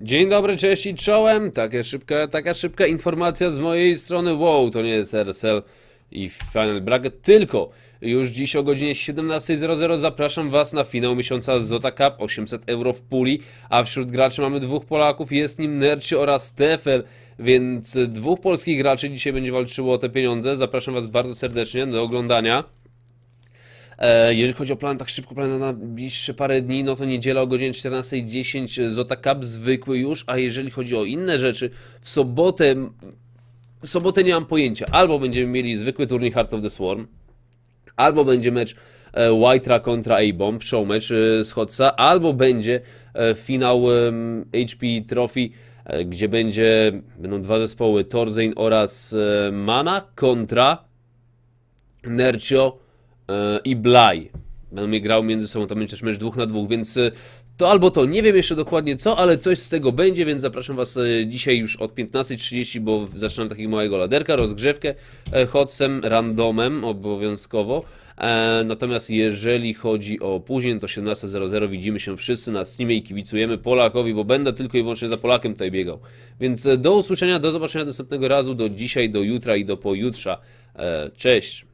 Dzień dobry, cześć i czołem. Taka szybka, taka szybka informacja z mojej strony. Wow, to nie jest RSL i Final Bracket, tylko już dziś o godzinie 17.00 zapraszam Was na finał miesiąca Zota Cup, 800 euro w puli, a wśród graczy mamy dwóch Polaków, jest nim Nerci oraz Tefel, więc dwóch polskich graczy dzisiaj będzie walczyło o te pieniądze. Zapraszam Was bardzo serdecznie do oglądania. E, Jeżeli chodzi o plan, tak szybko plan na bliższe parę dni, no to niedziela o godzinie 14.10 Zota Cup zwykły już, a jeżeli chodzi o inne rzeczy, w sobotę, w sobotę nie mam pojęcia, albo będziemy mieli zwykły turniej Heart of the Swarm, albo będzie mecz e, White'a kontra A-Bomb, show mecz e, z Hotsa, albo będzie e, finał HP Trophy, e, gdzie będzie, będą dwa zespoły, Torzein oraz e, Mana kontra Nercio. e, i Blaj. Będą mnie grał między sobą, tam będzie też mecz dwóch na dwóch, więc e, to albo to, nie wiem jeszcze dokładnie co, ale coś z tego będzie, więc zapraszam Was e, dzisiaj już od 15.30, bo zaczynam takiego małego laderka, rozgrzewkę e, hotsem, randomem obowiązkowo. E, Natomiast jeżeli chodzi o później, no to 17.00 widzimy się wszyscy na Steamie i kibicujemy Polakowi, bo będę tylko i wyłącznie za Polakiem tutaj biegał. Więc e, do usłyszenia, do zobaczenia następnego razu, do dzisiaj, do jutra i do pojutrza. Cześć!